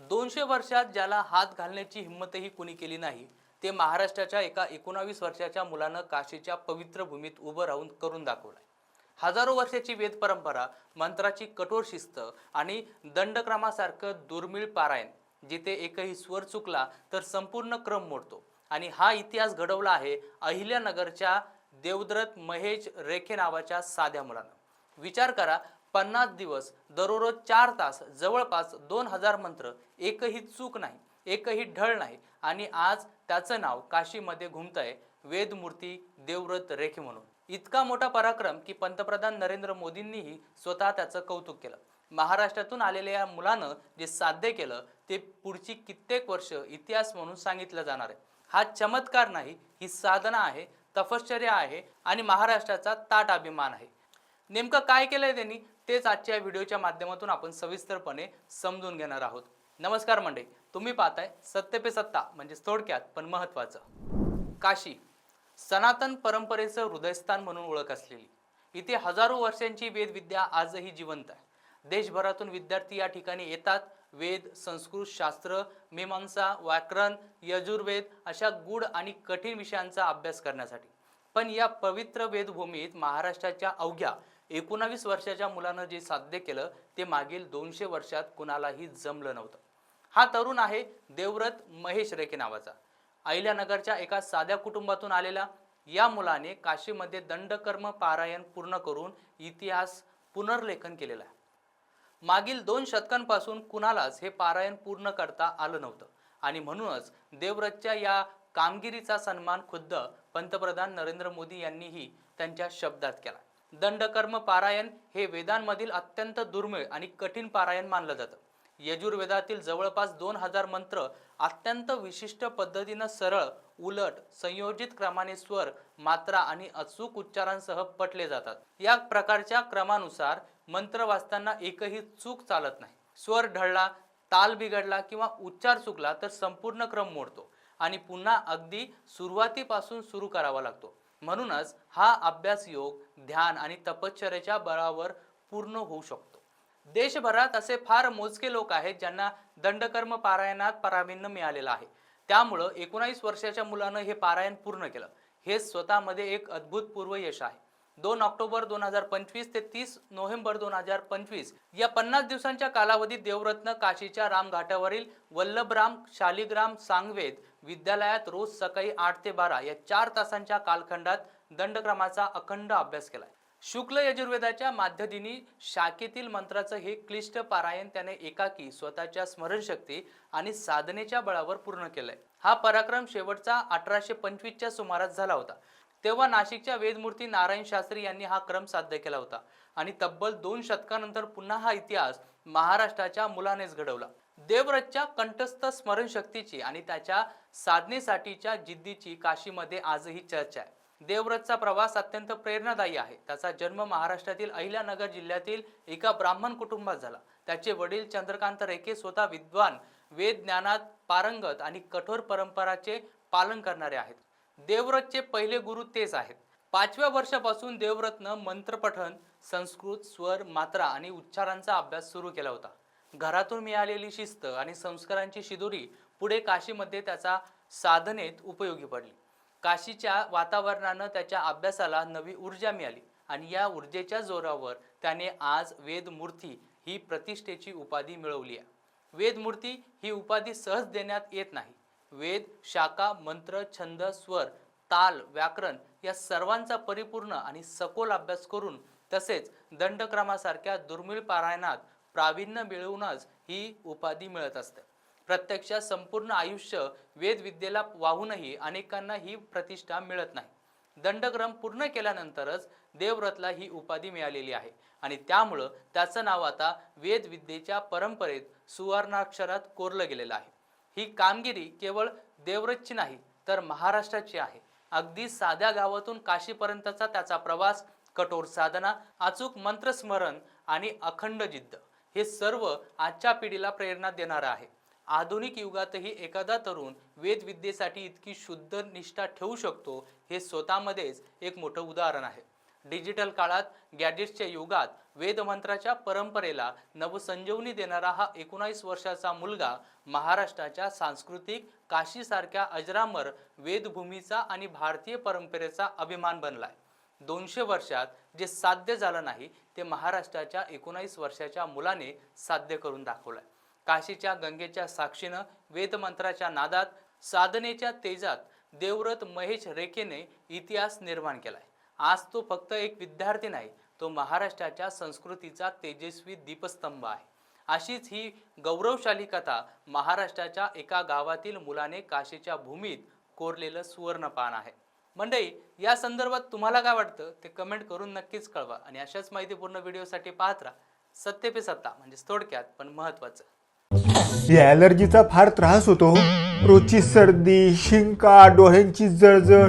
दोनशे वर्षात ज्याला हात घालण्याची हिंमतही कुणी केली नाही ते महाराष्ट्राच्या एका एकोणावीस वर्षाच्या मुलानं काशीच्या पवित्र भूमीत उभं राहून करून दाखवलंय. हजारो वर्षाची वेद परंपरा मंत्राची कठोर शिस्त आणि दंडक्रमासारखं दुर्मिळ पारायण जिथे एकही स्वर चुकला तर संपूर्ण क्रम मोडतो. आणि हा इतिहास घडवला आहे अहिल्यानगरच्या देवद्रत महेश रेखे नावाच्या साध्या मुलानं. विचार करा पन्नास दिवस दररोज चार तास जवळपास दोन हजार मंत्र एकही चूक नाही एकही ढळ नाही. आणि आज त्याचं नाव काशीमध्ये घुमतंय वेदमूर्ती देवव्रत रेखे म्हणून. इतका मोठा पराक्रम की पंतप्रधान नरेंद्र मोदींनीही स्वतः त्याचं कौतुक केलं. महाराष्ट्रातून आलेल्या या मुलानं जे साध्य केलं ते पुढची कित्येक वर्ष इतिहास म्हणून सांगितलं जाणार आहे. हा चमत्कार नाही ही साधना आहे तपश्चर्या आहे आणि महाराष्ट्राचा ताट अभिमान आहे. नेमकं काय केलंय त्यांनी? तेच आजच्या व्हिडिओच्या माध्यमातून आपण सविस्तरपणे समजून घेणार आहोत. नमस्कार मंडळी तुम्ही पाहताय सत्य पे सत्ता म्हणजे थोडक्यात पण महत्वाचं काशी सनातन परंपरेचं हृदयस्थान म्हणून ओळख असलेली. इथे हजारो वर्षांची वेदविद्या आजही जिवंत आहे. देशभरातून विद्यार्थी या ठिकाणी येतात. वेद संस्कृत शास्त्र मीमांसा व्याकरण यजुर्वेद अशा गूढ आणि कठीण विषयांचा अभ्यास करण्यासाठी. पण या पवित्र वेदभूमीत महाराष्ट्राच्या अवघ्या एकोणावीस वर्षाच्या मुलानं जे साध्य केलं ते मागील दोनशे वर्षात कुणालाही जमलं नव्हतं. हा तरुण आहे देवव्रत महेश रेखे नावाचा. अहिल्यानगरच्या एका साध्या कुटुंबातून आलेला या मुलाने काशीमध्ये दंडकर्म पारायण पूर्ण करून इतिहास पुनर्लेखन केलेला आहे. मागील दोन शतकांपासून कुणालाच हे पारायण पूर्ण करता आलं नव्हतं आणि म्हणूनच देवव्रतच्या या कामगिरीचा सन्मान खुद्द पंतप्रधान नरेंद्र मोदी यांनीही त्यांच्या शब्दात केला. दंडकर्म पारायण हे वेदांमधील अत्यंत दुर्मिळ आणि कठीण पारायण मानलं जातं. यजुर्वेदातील जवळपास दोन हजार मंत्र अत्यंत विशिष्ट पद्धतीनं सरळ उलट संयोजित क्रमाने स्वर मात्रा आणि अचूक उच्चारांसह पटले जातात. या प्रकारच्या क्रमानुसार मंत्र वाचताना एकही चूक चालत नाही. स्वर ढळला ताल बिघडला किंवा उच्चार चुकला तर संपूर्ण क्रम मोडतो आणि पुन्हा अगदी सुरुवातीपासून सुरू करावा लागतो. म्हणूनच हा अभ्यास योग ध्यान आणि तपश्चर्याच्या बळावर पूर्ण होऊ शकतो. देशभरात असे फार मोजके लोक आहेत ज्यांना दंडकर्म पारायणात प्रावीण्य मिळालेलं आहे. त्यामुळं एकोणावीस वर्षाच्या मुलानं हे पारायण पूर्ण केलं. हे स्वतःमध्ये एक अद्भुतपूर्व यश आहे. दोन ऑक्टोबर दोन हजार पंचवीस ते तीस नोव्हेंबर दोन हजार पंचवीस. या पन्नास दिवसांच्या कालावधीत देवरत्न काशीच्या रामघाटावरील वल्लभराम शालिग्राम सांगवेद विद्यालयात रोज सकाळी आठ ते बारा या चार तासांच्या कालखंडात दंडक्रमाचा अखंड अभ्यास केलाय. शुक्ल यजुर्वेदाच्या माध्यदिनी शाखेतील मंत्राचं हे क्लिष्ट पारायण त्याने एकाकी स्वतःच्या स्मरणशक्ती आणि साधनेच्या बळावर पूर्ण केलंय. हा पराक्रम शेवटचा अठराशे पंचवीसच्या सुमारास झाला होता. तेव्हा नाशिकच्या वेदमूर्ती नारायण शास्त्री यांनी हा क्रम साध्य केला होता. आणि तब्बल दोन शतकानंतर पुन्हा हा इतिहास महाराष्ट्राच्या मुलानेच घडवला. देवव्रतच्या कंठस्थ स्मरणशक्तीची आणि त्याच्या साधनेसाठीच्या जिद्दीची काशीमध्ये आजही चर्चा आहे. देवव्रतचा प्रवास अत्यंत प्रेरणादायी आहे. त्याचा जन्म महाराष्ट्रातील अहिल्यानगर जिल्ह्यातील एका ब्राह्मण कुटुंबात झाला. त्याचे वडील चंद्रकांत रेखे स्वतः विद्वान वेद ज्ञानात पारंगत आणि कठोर परंपराचे पालन करणारे आहेत. देवव्रतचे पहिले गुरु तेच आहेत. पाचव्या वर्षापासून देवव्रतनं मंत्रपठण संस्कृत स्वर मात्रा आणि उच्चारांचा अभ्यास सुरू केला होता. घरातून मिळालेली शिस्त आणि संस्कारांची शिदोरी पुढे काशीमध्ये त्याचा साधनेत उपयोगी पडली. काशीच्या वातावरणानं त्याच्या अभ्यासाला नवी ऊर्जा मिळाली आणि या ऊर्जेच्या जोरावर त्याने आज वेदमूर्ती ही प्रतिष्ठेची उपाधी मिळवली आहे. वेदमूर्ती ही उपाधी सहज देण्यात येत नाही. वेद शाखा मंत्र छंद स्वर ताल व्याकरण या सर्वांचा परिपूर्ण आणि सखोल अभ्यास करून तसेच दंडक्रमासारख्या दुर्मिळ पारायणात प्रावीण्य मिळवूनच ही उपाधी मिळत असते. प्रत्यक्षात संपूर्ण आयुष्य वेदविद्येला वाहूनही अनेकांना ही प्रतिष्ठा मिळत नाही. दंडक्रम पूर्ण केल्यानंतरच देवव्रतला ही उपाधी मिळालेली आहे आणि त्यामुळं त्याचं नाव आता वेदविद्येच्या परंपरेत सुवर्णाक्षरात कोरलं गेलेलं आहे. ही कामगिरी केवळ देवरजची नाही तर महाराष्ट्राची आहे. अगदी साध्या गावातून काशीपर्यंतचा त्याचा प्रवास कठोर साधना अचूक मंत्रस्मरण आणि अखंड जिद्द हे सर्व आजच्या पिढीला प्रेरणा देणारं आहे. आधुनिक युगातही एखादा तरुण वेदविद्येसाठी इतकी शुद्ध निष्ठा ठेवू शकतो हे स्वतःमध्येच एक मोठं उदाहरण आहे. डिजिटल काळात गॅजेट्सच्या युगात वेदमंत्राच्या परंपरेला नवसंजीवनी देणारा हा एकोणावीस वर्षाचा मुलगा महाराष्ट्राच्या सांस्कृतिक काशीसारख्या अजरामर वेदभूमीचा आणि भारतीय परंपरेचा अभिमान बनलाय. दोनशे वर्षात जे साध्य झालं नाही ते महाराष्ट्राच्या एकोणावीस वर्षाच्या मुलाने साध्य करून दाखवलंय. काशीच्या गंगेच्या साक्षीनं वेदमंत्राच्या नादात साधनेच्या तेजात देवव्रत महेश रेखेने इतिहास निर्माण केलाय. आज तो फक्त एक विद्यार्थी नाही तो महाराष्ट्राच्या संस्कृतीचा तेजस्वी दीपस्तंभ आहे. अशीच ही गौरवशाली कथा महाराष्ट्राच्या एका गावातील मुलाने काशीच्या भूमीत कोरलेलं सुवर्णपान आहे. मंडळी या संदर्भात तुम्हाला काय वाटतं? ते कमेंट करून नक्कीच कळवा आणि अशाच माहितीपूर्ण व्हिडिओसाठी पाहत राहा. सत्य पे सत्ता म्हणजे थोडक्यात पण महत्वाचं या ॲलर्जीचा फार त्रास होतो हो. रोजची सर्दी शिंका डोळ्यांची जळजळ